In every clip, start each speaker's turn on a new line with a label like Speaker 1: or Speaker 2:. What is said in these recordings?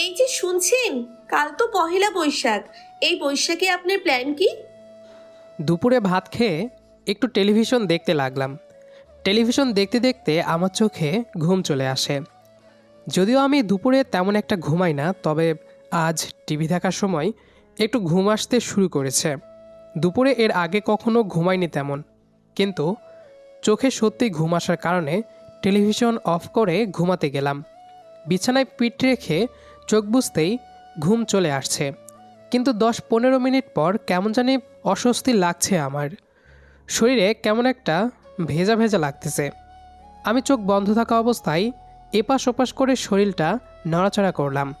Speaker 1: এই যে শুনছেন, কাল তো পহেলা বৈশাখ। এই বৈশাখে আপনার প্ল্যান কি?
Speaker 2: দুপুরে ভাত খেয়ে একটু টেলিভিশন দেখতে লাগলাম। টেলিভিশন দেখতে দেখতে আমার চোখে ঘুম চলে আসে। যদিও আমি দুপুরে তেমন একটা ঘুমাই না, তবে আজ টিভি দেখার সময় একটু ঘুম আসতে শুরু করেছে। দুপুরে এর আগে কখনো ঘুমাইনি তেমন, কিন্তু চোখে সত্যি ঘুম আসার কারণে টেলিভিশন অফ করে ঘুমাতে গেলাম। বিছানায় পিঠ রেখে চোখ বুঝতেই ঘুম চলে আসছে। কিন্তু দশ পনেরো মিনিট পর কেমন জানি অস্বস্তি লাগছে আমার। শরীরে কেমন একটা ভেজা ভেজা লাগতেছে। আমি চোখ বন্ধ থাকা অবস্থায় এপাশ ওপাশ করে শরীরটা নড়াচড়া করলাম।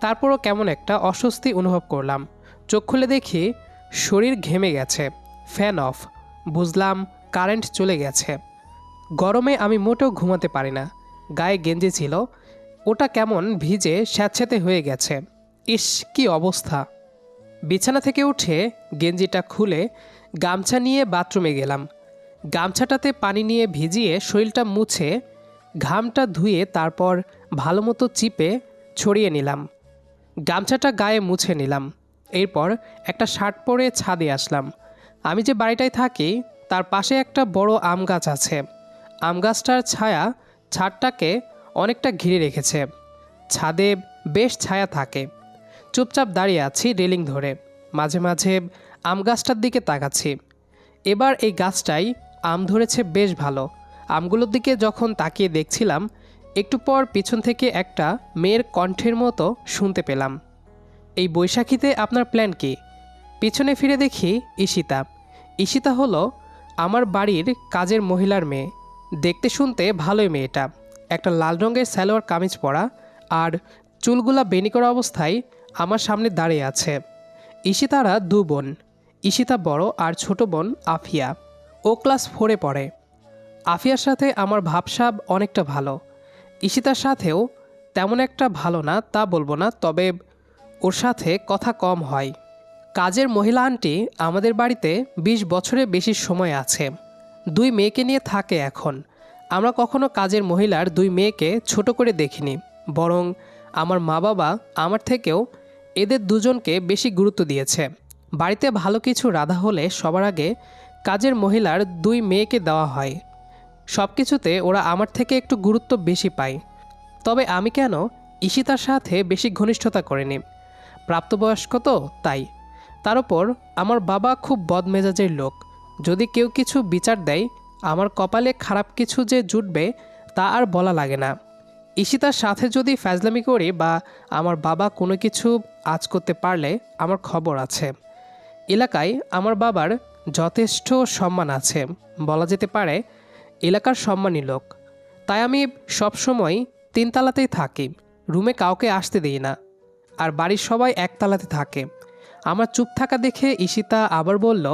Speaker 2: তারপরও কেমন একটা অস্বস্তি অনুভব করলাম। চোখ খুলে দেখি শরীর ঘেমে গেছে। Fan of. বুঝলাম কারেন্ট চলে গেছে। গরমে আমি মোটেও ঘুমাতে পারি না। গায়ে গেঞ্জি ছিল ওটা কেমন ভিজে স্যাঁতস্যাঁতে হয়ে গেছে। ইস, কি অবস্থা। বিছানা থেকে উঠে গেঞ্জিটা খুলে গামছা নিয়ে বাথরুমে গেলাম। গামছাটাতে পানি নিয়ে ভিজিয়ে শরীরটা মুছে ঘামটা ধুয়ে তারপর ভালো মতো চিপে ছড়িয়ে নিলাম। গামছাটা গায়ে মুছে নিলাম। এরপর একটা শার্ট পরে ছাদে আসলাম। আমি যে বাড়িটায় থাকি, তার পাশে একটা বড় আম গাছ আছে। আম গাছটার ছায়া ছাদটাকে অনেকটা ঘিরে রেখেছে। ছাদে বেশ ছায়া থাকে। চুপচাপ দাঁড়িয়ে আছি রেলিং ধরে। মাঝে মাঝে আম গাছটার দিকে তাকাচ্ছি। এবার এই গাছটাই আম ধরেছে বেশ ভালো। আমগুলোর দিকে যখন তাকিয়ে দেখছিলাম, একটু পর পিছন থেকে একটা মেয়ের কণ্ঠের মতো শুনতে পেলাম। এই বৈশাখীতে আপনার প্ল্যান কি? পিছনে ফিরে দেখি ঈশিতা। ঈশিতা হলো আমার বাড়ির কাজের মহিলার মেয়ে। দেখতে শুনতে ভালোই মেয়েটা। একটা লাল রঙের সালোয়ার কামিজ পরা আর চুলগুলা বেনি করা অবস্থায় আমার সামনে দাঁড়িয়ে আছে। ঈশিতারা দু বোন, ঈশিতা বড় আর ছোট বোন আফিয়া। ও ক্লাস ফোরে পড়ে। আফিয়ার সাথে আমার ভাবসাব অনেকটা ভালো। ঈশিতার সাথেও তেমন একটা ভালো না তা বলব না, তবে ওর সাথে কথা কম হয়। কাজের মহিলা আন্টি আমাদের বাড়িতে ২০ বছরের বেশি সময় আছে। দুই মেয়েকে নিয়ে থাকে এখন। আমরা কখনো কাজের মহিলার দুই মেয়েকে ছোট করে দেখিনি, বরং আমার মা বাবা আমার থেকেও এদের দুজনকে বেশি গুরুত্ব দিয়েছে। বাড়িতে ভালো কিছু রাধা হলে সবার আগে কাজের মহিলার দুই মেয়েকে দেওয়া হয়। সব কিছুতে ওরা আমার থেকে একটু গুরুত্ব বেশি পায়। তবে আমি কেন ঈশিতার সাথে বেশি ঘনিষ্ঠতা করিনি? প্রাপ্তবয়স্ক তো, তাই। তার উপর আমার বাবা খুব বদমেজাজের লোক। যদি কেউ কিছু বিচার দেয় আমার কপালে খারাপ কিছু যে জুটবে, তা আর বলা লাগে না। ঈশিতার সাথে যদি ফ্যাজলামি করি বা আমার বাবা কোনো কিছু আজ করতে পারলে আমার খবর আছে। এলাকায় আমার বাবার যথেষ্ট সম্মান আছে, বলা যেতে পারে এলাকার সম্মানী লোক। তাই আমি সবসময় তিনতলাতেই থাকি, রুমে কাউকে আসতে দিই না, আর বাড়ির সবাই একতলাতে থাকে। আমার চুপ থাকা দেখে ঈশিতা আবার বলল,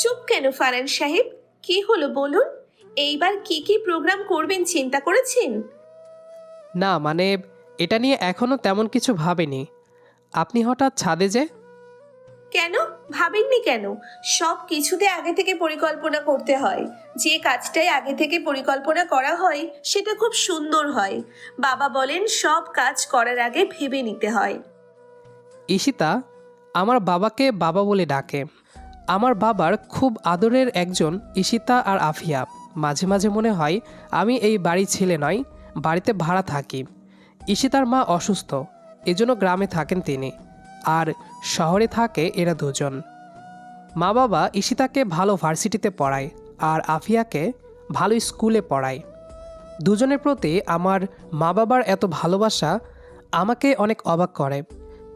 Speaker 1: চুপ কেন ফারান সাহেব? কি হলো বলুন? এইবার কি কি প্রোগ্রাম করবেন চিন্তা করেছেন?
Speaker 2: না মানে এটা নিয়ে এখনও তেমন কিছু ভাবেনি। আপনি হঠাৎ ছাদে যে?
Speaker 1: কেন? ভাবেননি কেন? সব কিছুতে আগে থেকে পরিকল্পনা করতে হয়। যে কাজটাই আগে থেকে পরিকল্পনা করা হয় সেটা খুব সুন্দর হয়। বাবা বলেন সব কাজ করার আগে ভেবে নিতে হয়।
Speaker 2: ঈশিতা আমার বাবাকে বাবা বলে ডাকে। আমার বাবার খুব আদরের একজন ঈশিতা আর আফিয়া। মাঝে মাঝে মনে হয় আমি এই বাড়ি ছেলে নয় বাড়িতে ভাড়া থাকি। ঈশিতার মা অসুস্থ, এজন্য গ্রামে থাকেন তিনি, আর শহরে থাকে এরা দুজন। মা বাবা ঈশিতাকে ভালো ভার্সিটিতে পড়ায়, আর আফিয়াকে ভালো স্কুলে পড়ায়। দুজনের প্রতি আমার মা বাবার এত ভালোবাসা আমাকে অনেক অবাক করে।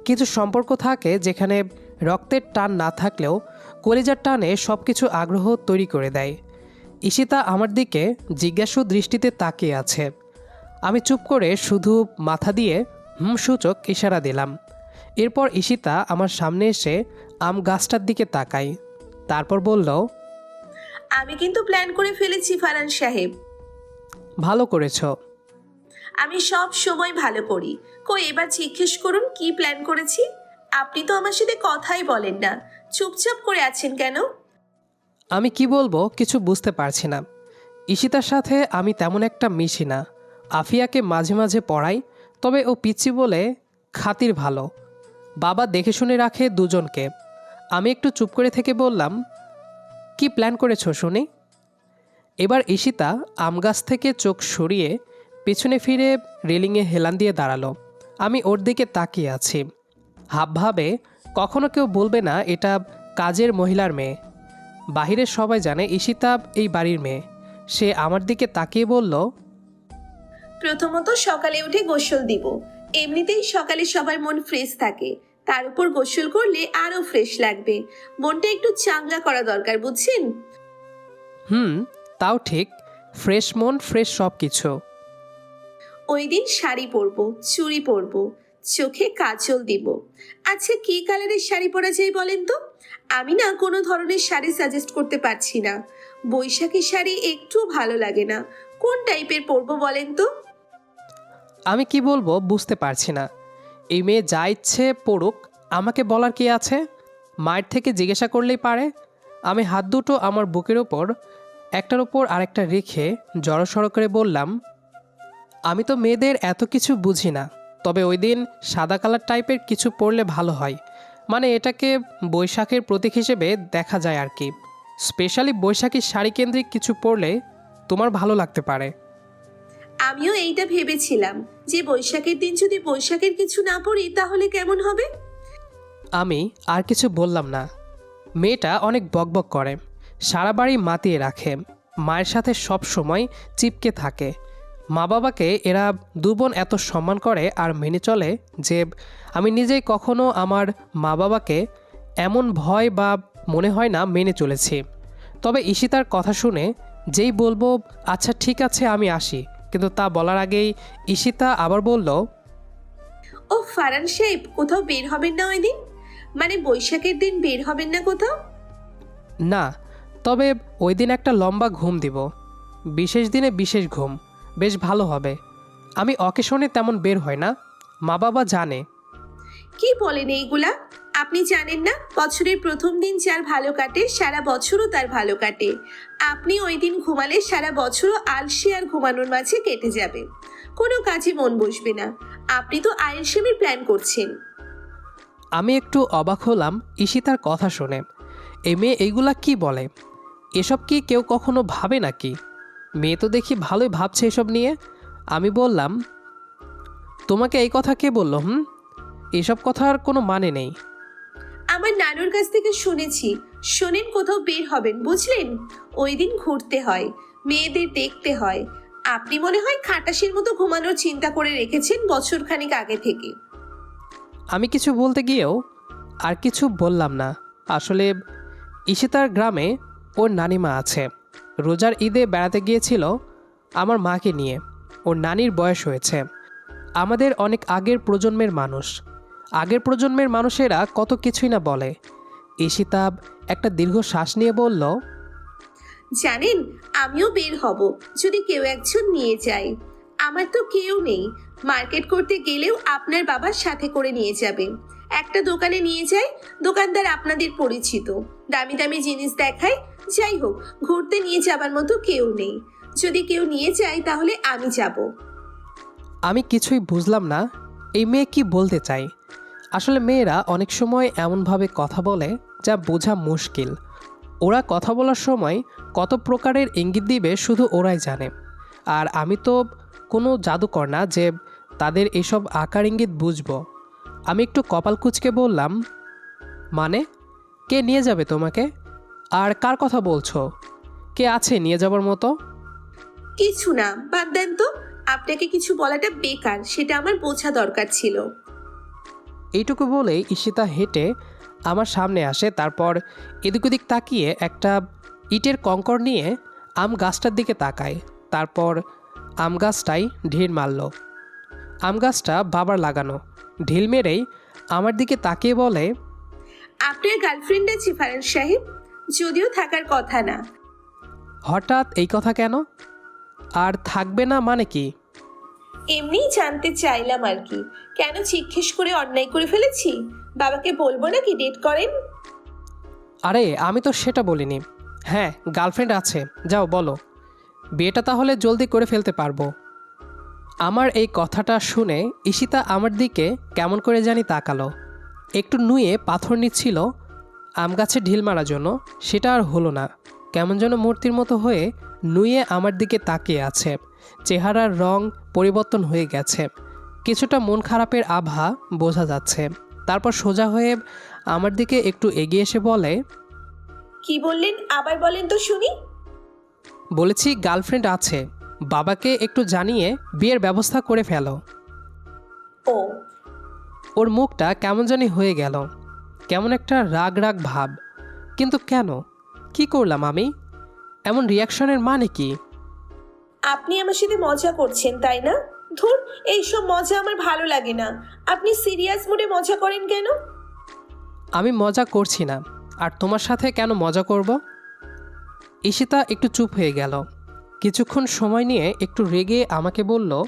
Speaker 2: কিছু সম্পর্ক থাকে যেখানে রক্তের টান না থাকলেও কলিজার টানে সব কিছু আগ্রহ তৈরি করে দেয়। ঈশিতা আমার দিকে জিজ্ঞাসু দৃষ্টিতে তাকিয়ে আছে। আমি চুপ করে শুধু মাথা দিয়ে হুম সূচক ইশারা দিলাম। এরপর ঈশিতা আমার সামনে এসে আম গাছটার দিকে তাকায়। তারপর বলল
Speaker 1: আমি কিন্তু প্ল্যান করে ফেলেছি ফারান সাহেব।
Speaker 2: ভালো করেছ।
Speaker 1: আমি সব সময় ভালো করি কই এবার জিজ্ঞেস করুন কি প্ল্যান করেছি? আপনি তো আমার সাথে কথাই বলেন না। চুপচাপ করে আছেন কেন?
Speaker 2: আমি কি বলব, কিছু বুঝতে পারছি না। ঈশিতার সাথে আমি তেমন একটা মিশি না। আফিয়াকে মাঝে মাঝে পড়াই, তবে ও পিচ্ছি বলে খাতির ভালো। বাবা দেখে শুনে রাখে দুজনকে। আমি একটু চুপ করে থেকে বললাম, কি প্ল্যান করেছ শুনি? এবার ঈশিতা আম গাছ থেকে চোখ সরিয়ে পেছনে ফিরে রেলিংয়ে হেলান দিয়ে দাঁড়াল। আমি ওর দিকে তাকিয়ে আছি। হাবভাবে কখনো কেউ বলবে না এটা কাজের মহিলার মেয়ে। বাহিরের সবাই জানে ঈশিতা এই বাড়ির মেয়ে। সে আমার দিকে তাকিয়ে বলল
Speaker 1: প্রথমত সকালে উঠে গোসল দিব। এমনিতেই সকালে সবার মন ফ্রেশ থাকে। তার উপর গোসল করলে আরও ফ্রেশ লাগবে। মনটা একটু চাঙ্গা করা দরকার বুঝছেন?
Speaker 2: হুম তাও ঠিক। ফ্রেশ মন ফ্রেশ সব কিছু
Speaker 1: ওই দিন শাড়ি পরবো চুড়ি পরবো। চোখে কাজল দিব। আচ্ছা কি কালারের শাড়ি পরা যায় বলেন তো? আমি না কোনো ধরনের শাড়ি সাজেস্ট করতে পারছি না। বৈশাখী শাড়ি একটু ভালো লাগে না। কোন টাইপের পরবো বলেন তো?
Speaker 2: আমি কি বলব বুঝতে পারছি না। এই মেয়ে যা ইচ্ছে পড়ুক আমাকে বলার কি আছে? মায়ের থেকে জিজ্ঞাসা করলেই পারে। আমি হাত দুটো আমার বুকের ওপর, একটার ওপর আরেকটা রেখে জড়সড় করে বললাম, আমি তো মেয়েদের এত কিছু বুঝি না। তবে ওই দিন সাদা কালার টাইপের কিছু পরলে ভালো হয়। মানে এটাকে বৈশাখের প্রতীক হিসেবে দেখা যায় আর কি। স্পেশালি বৈশাখী শাড়ি কেন্দ্রিক কিছু পরলে তোমার ভালো লাগতে পারে।
Speaker 1: আমিও এইটা ভেবেছিলাম যে বৈশাখের দিন যদি বৈশাখের কিছু না পড়ি তাহলে কেমন হবে?
Speaker 2: আমি আর কিছু বললাম না। মেয়েটা অনেক বকবক করে সারা বাড়ি মাতিয়ে রাখে মায়ের সাথে সব সময় চিপকে থাকে। মা বাবাকে এরা দুবোন এত সম্মান করে আর মেনে চলে যে আমি নিজেই কখনো আমার মা বাবাকে এমন ভয় বা মনে হয় না মেনে চলেছি। তবে ঈশিতার কথা শুনে যেই বলব আচ্ছা ঠিক আছে আমি আসি। কিন্তু তা বলার আগেই ঈশিতা আবার বলল
Speaker 1: ও ফারান সাহেব কোথাও বের হবেন না ওই দিন? মানে বৈশাখের দিন বের হবেন না কোথাও?
Speaker 2: না তবে ওই দিন একটা লম্বা ঘুম দিব। বিশেষ দিনে বিশেষ ঘুম। বেশ ভালো হবে। আমি অকেশনে তেমন বের হয় না। মা বাবা জানে।
Speaker 1: কি বলেন এইগুলা? আপনি জানেন না বছরের প্রথম দিন যার ভালো কাটে সারা বছরও তার ভালো কাটে। আপনি ওই দিন ঘুমালে সারা বছরও আলসে আর ঘুমানোর মাঝে কেটে যাবে। কোনো কাজে মন বসবে না। আপনি তো আইএলসেমের প্ল্যান করছেন।
Speaker 2: আমি একটু অবাক হলাম ঈশিতার কথা শুনে। এই মেয়ে এইগুলা কি বলে? এসব কি কেউ কখনো ভাবে নাকি? মেয়ে তো দেখি ভালোই ভাবছে এসব নিয়ে। আমি বললাম তোমাকে এই কথা কে বলল হুম? এসব কথার কোনো মানে নেই।
Speaker 1: আমার নানুর কাছ থেকে শুনেছি শোনেন কোথাও বের হবেন বুঝলেন? ওই দিন ঘুরতে হয় মেয়েদের দেখতে হয়। আপনি মনে হয় খাটাসের মতো ঘুমানোর চিন্তা করে রেখেছেন বছরখানিক আগে থেকে।
Speaker 2: আমি কিছু বলতে গিয়েও আর কিছু বললাম না। আসলে ঈশিতার গ্রামে ওর নানিমা আছে। রোজার ঈদে বেড়াতে গিয়েছিল আমার মাকে নিয়ে। ওর নানির বয়স হয়েছে। আমাদের অনেক আগের প্রজন্মের মানুষ। আগের প্রজন্মের মানুষেরা কত কিছুই না বলে। ঈশিতা একটা দীর্ঘ শ্বাস নিয়ে বলল,
Speaker 1: জানেন, আমিও বের হব, যদি কেউ একজন নিয়ে যায়। আমার তো কেউ নেই। মার্কেট করতে গেলেও আপনার বাবার সাথে করে নিয়ে যাবে। একটা দোকানে নিয়ে যায় দোকানদার আপনাদের পরিচিত। দামি দামি জিনিস দেখায় যাই হোক, ঘুরতে নিয়ে যাবার মতো কেউ নেই। যদি কেউ নিয়ে যায়, তাহলে আমি যাব।
Speaker 2: আমি কিছুই বুঝলাম না, এই মেয়ে কি বলতে চাই আসলে মেয়েরা অনেক সময় এমনভাবে কথা বলে যা বোঝা মুশকিল। ওরা কথা বলার সময় কত প্রকারের ইঙ্গিত দিবে শুধু ওরাই জানে। আর আমি তো কোনো জাদুকর না যে তাদের এসব আকার ইঙ্গিত বুঝব। আমি একটু কপাল কুচকে বললাম মানে? কে নিয়ে যাবে তোমাকে? আর কার কথা বলছো? কে আছে নিয়ে যাবার মতো?
Speaker 1: কিছু না বাদ দেন তো। আপনাকে কিছু বলাটা বেকার সেটা আমার বোঝা দরকার ছিল।
Speaker 2: এইটুকু বলেই ঈশিতা হেঁটে আমার সামনে আসে তারপর এদিক ওদিক তাকিয়ে একটা ইটের কঙ্কর নিয়ে আম গাছটার দিকে তাকায়। তারপর আম গাছটাই ঢিল মারল। আম গাছটা বাবার লাগানো। ঢিল মেরেই আমার দিকে তাকিয়ে বলে
Speaker 1: আপনার গার্লফ্রেন্ড আছে ফারান সাহেব? যদিও থাকার কথা না।
Speaker 2: হঠাৎ এই কথা কেন? আর থাকবে না মানে কি?
Speaker 1: এমনিই জানতে চাইলাম আর কি। কেন জিজ্ঞেস করে অন্যায় করে ফেলেছি? বাবাকে বলব না কি ডেট করেন?
Speaker 2: আরে আমি তো সেটা বলিনি। হ্যাঁ গার্লফ্রেন্ড আছে। যাও বলো। বিয়েটা তাহলে জলদি করে ফেলতে পারব। আমার এই কথাটা শুনে ঈশিতা আমার দিকে কেমন করে জানি তাকালো। একটু নুয়ে পাথর নিচ্ছিল আম গাছে ঢিল মারার জন্য সেটা আর হলো না। কেমন যেন মূর্তির মতো হয়ে নুয়ে আমার দিকে তাকিয়ে আছে। চেহারার রং পরিবর্তন হয়ে গেছে। কিছুটা মন খারাপের আভা বোঝা যাচ্ছে। তারপর সোজা হয়ে আমার দিকে একটু এগিয়ে এসে বলে
Speaker 1: কি বললেন? আবার বলেন তো শুনি।
Speaker 2: বলেছি গার্লফ্রেন্ড আছে। বাবাকে একটু জানিয়ে বিয়ের ব্যবস্থা করে ফেলো।
Speaker 1: ও।
Speaker 2: ওর মুখটা কেমন জানি হয়ে গেল। কেমন একটা রাগ রাগ ভাব। কিন্তু কেন? কি করলাম আমি? এমন রিয়াকশনের মানে কি?
Speaker 1: আপনি আমার সাথে মজা করছেন তাই না? ধুর এইসব মজা আমার ভালো লাগে না। আপনি সিরিয়াস মুডে মজা করেন কেন?
Speaker 2: আমি মজা করছি না। আর তোমার সাথে কেন মজা করব? ঈশিতা একটু চুপ হয়ে গেল। কিছুক্ষণ সময় নিয়ে একটু রেগে আমাকে বলল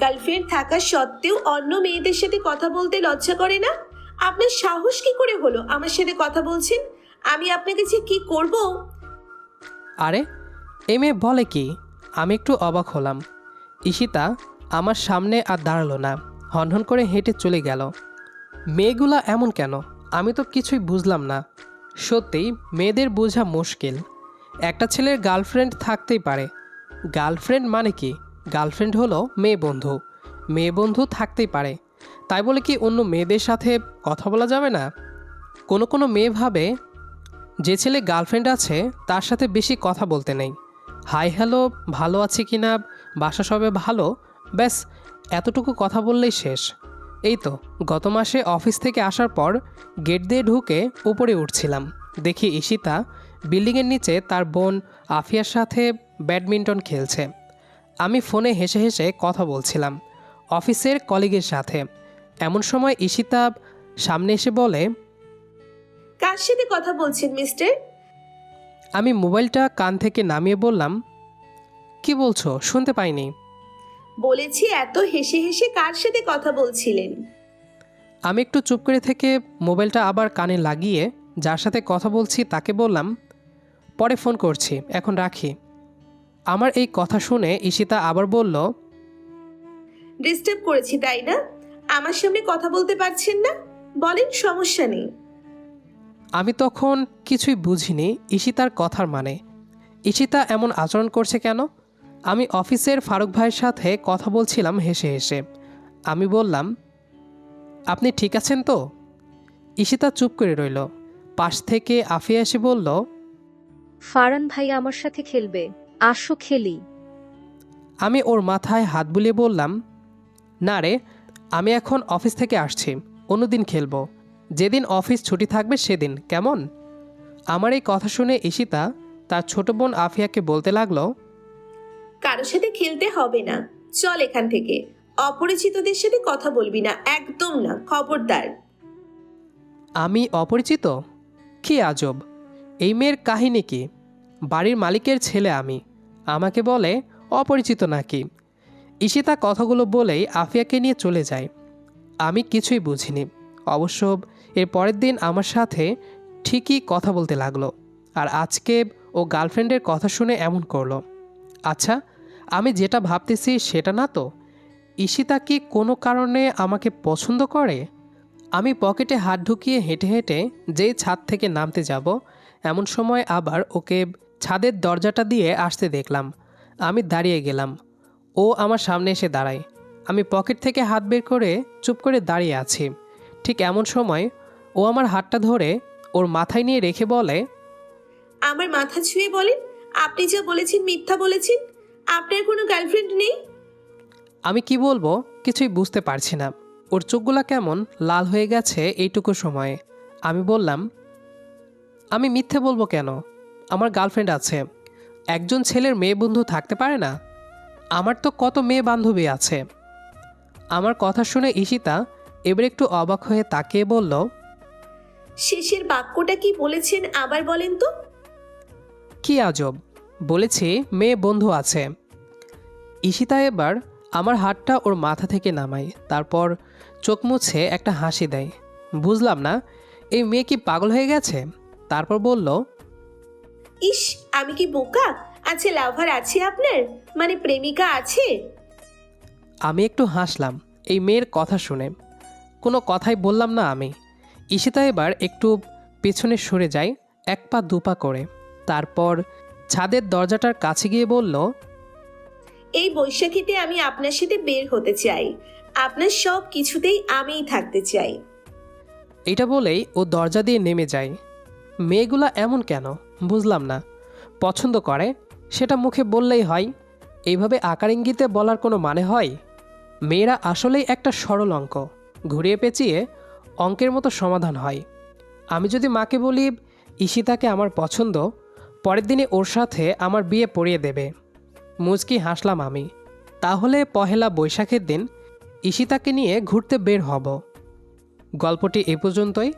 Speaker 1: গার্লফ্রেন্ড থাকা সত্ত্বেও অন্য মেয়েদের সাথে কথা বলতে লজ্জা করে না? আপনার সাহস কি করে হলো আমার সাথে কথা বলছেন? আমি আপনাকে যে কি করব?
Speaker 2: আরে এ মেয়ে বলে কি? আমি একটু অবাক হলাম। ঈশিতা আমার সামনে আর দাঁড়াল না। হনহন করে হেঁটে চলে গেল। মেয়েগুলা এমন কেন? আমি তো কিছুই বুঝলাম না। সত্যিই মেয়েদের বোঝা মুশকিল। একটা ছেলের গার্লফ্রেন্ড থাকতেই পারে। গার্লফ্রেন্ড মানে কি? গার্লফ্রেন্ড হলো মেয়ে বন্ধু। মেয়ে বন্ধু থাকতেই পারে। তাই বলে কি অন্য মেয়েদের সাথে কথা বলা যাবে না? কোনো কোনো মেয়ে ভাবে, যে ছেলে গার্লফ্রেন্ড আছে, তার সাথে বেশি কথা বলতে নেই। হাই হ্যালো, ভালো আছে কি না? বাসা সবে ভালো? ব্যাস, এতটুকু কথা বললেই শেষ। এই তো, গত মাসে অফিস থেকে আসার পর গেট দিয়ে ঢুকে উপরে উঠছিলাম। দেখি ঈশিতা বিল্ডিংয়ের নিচে তার বোন আফিয়ার সাথে ব্যাডমিন্টন খেলছে। আমি ফোনে হেসে হেসে কথা বলছিলাম। অফিসের কলিগের সাথে। এমন সময় ঈশিতা সামনে এসে বলে
Speaker 1: কার সাথে কথা বলছেন মিস্টার?
Speaker 2: আমি মোবাইলটা কান থেকে নামিয়ে বললাম কি বলছো? শুনতে পাইনি।
Speaker 1: বলেছি এত হেসে হেসে কার সাথে কথা বলছিলেন?
Speaker 2: আমি একটু চুপ করে থেকে মোবাইলটা আবার কানে লাগিয়ে যার সাথে কথা বলছি তাকে বললাম পরে ফোন করছি এখন রাখি। আমার এই কথা শুনে ঈশিতা আবার বলল
Speaker 1: ডিস্টার্ব করেছি তাই না? আমার সামনে কথা বলতে পারছেন না? বলেন সমস্যা নেই।
Speaker 2: আমি তখন কিছুই বুঝিনি ঈশিতার কথার মানে। ঈশিতা এমন আচরণ করছে কেন? আমি অফিসের ফারুক ভাইয়ের সাথে কথা বলছিলাম হেসে হেসে। আমি বললাম আপনি ঠিক আছেন তো? ঈশিতা চুপ করে রইল। পাশ থেকে আফিয়া এসে বলল
Speaker 3: ফারান ভাই আমার সাথে খেলবে। আসো খেলি।
Speaker 2: আমি ওর মাথায় হাত বুলিয়ে বললাম না রে আমি এখন অফিস থেকে আসছি অন্যদিন খেলব। যেদিন অফিস ছুটি থাকবে সেদিন কেমন? আমার এই কথা শুনে ঈশিতা তার ছোট বোন আফিয়াকে বলতে লাগল
Speaker 1: কারও সাথে খেলতে হবে না। চল এখান থেকে। অপরিচিতদের সাথে কথা বলবি না একদম না খবরদার।
Speaker 2: আমি অপরিচিত? কি আজব। এই মেয়ের কাহিনী কি? বাড়ির মালিকের ছেলে আমি। আমাকে বলে অপরিচিত নাকি? ঈশিতা কথাগুলো বলেই আফিয়াকে নিয়ে চলে যায়। আমি কিছুই বুঝিনি। অবশ্য এর পরের দিন আমার সাথে ঠিকই কথা বলতে লাগল আর আজকে ও গার্লফ্রেন্ডের কথা শুনে এমন করল। আচ্ছা আমি যেটা ভাবতেছি সেটা না তো? ঈশিতা কি কোনো কারণে আমাকে পছন্দ করে? আমি পকেটে হাত ঢুকিয়ে হেঁটে হেঁটে যেই ছাদ থেকে নামতে যাব, এমন সময় আবার ওকে ছাদের দরজাটা দিয়ে আসতে দেখলাম। আমি দাঁড়িয়ে গেলাম। ও আমার সামনে এসে দাঁড়ায়। আমি পকেট থেকে হাত বের করে চুপ করে দাঁড়িয়ে আছি। ঠিক এমন সময় ও আমার হাতটা ধরে ওর মাথায় নিয়ে রেখে বলে
Speaker 1: আমার মাথা ছুঁয়ে বলেন। আপনি যা বলেছেন মিথ্যা বলেছেন। আপনার কোনো গার্লফ্রেন্ড নেই?
Speaker 2: আমি কি বলব কিছুই বুঝতে পারছি না। ওর চোখগুলো কেমন লাল হয়ে গেছে এইটুকু সময়ে। আমি বললাম আমি মিথ্যে বলব কেন? আমার গার্লফ্রেন্ড আছে। একজন ছেলের মেয়ে বন্ধু থাকতে পারে না? আমার তো কত মেয়ে বান্ধবী আছে। আমার কথা শুনে ঈশিতা এবার একটু অবাক হয়ে তাকিয়ে বলল
Speaker 1: শেষের বাক্যটা কি বলেছেন আবার বলেন তো।
Speaker 2: কি আজব বলেছি মেয়ে বন্ধু আছে। ঈশিতা এবার আমার হাতটা ওর মাথা থেকে নামায় তারপর চোখ মুছে একটা হাসি দেয়। বুঝলাম না এই মেয়ে কি পাগল হয়ে গেছে? তারপর বলল
Speaker 1: ইস আমি কি বোকা? আচ্ছা লাভার আছে আপনার? মানে প্রেমিকা আছে?
Speaker 2: আমি একটু হাসলাম এই মেয়ের কথা শুনে। কোনো কথাই বললাম না আমি। ঈশিতা এবার একটু পেছনে সরে যায় এক পা দুপা করে। তারপর ছাদের দরজাটার কাছে গিয়ে বলল
Speaker 1: এই বৈশাখীতে আমি আপনার সাথে বের হতে চাই। আপনার সব কিছুতেই আমিই থাকতে চাই।
Speaker 2: এটা বলেই ও দরজা দিয়ে নেমে যায়। মেয়েগুলা এমন কেন? বুঝলাম না। পছন্দ করে সেটা মুখে বললেই হয়, এইভাবে আকার ইঙ্গিতে বলার কোনো মানে হয়? মেয়েরা আসলেই একটা সরল অঙ্ক। ঘুরিয়ে পেঁচিয়ে অঙ্কের মতো সমাধান হয়। আমি যদি মাকে বলি ঈশিতাকে আমার পছন্দ, পরের দিনে ওর সাথে আমার বিয়ে পড়িয়ে দেবে। মুচকি হাসলাম আমি। তাহলে পহেলা বৈশাখের দিন ঈশিতাকে নিয়ে ঘুরতে বের হব। গল্পটি এ পর্যন্তই।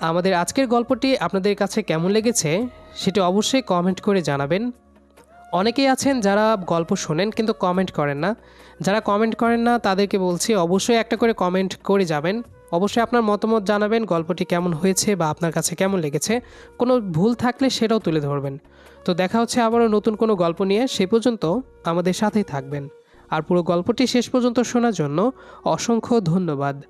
Speaker 2: আমাদের আজকের গল্পটি আপনাদের কাছে কেমন লেগেছে, সেটি অবশ্যই কমেন্ট করে জানাবেন। অনেকেই আছেন যারা গল্প শোনেন কিন্তু কমেন্ট করেন না। যারা কমেন্ট করেন না, তাদেরকে বলছি অবশ্যই একটা করে কমেন্ট করে যাবেন। অবশ্যই আপনার মতামত জানাবেন, গল্পটি কেমন হয়েছে বা আপনার কাছে কেমন লেগেছে। কোনো ভুল থাকলে সেটাও তুলে ধরবেন। তো দেখা হচ্ছে আবারও নতুন কোনো গল্প নিয়ে, সে পর্যন্ত আমাদের সাথেই থাকবেন। আর পুরো গল্পটি শেষ পর্যন্ত শোনার জন্য অসংখ্য ধন্যবাদ।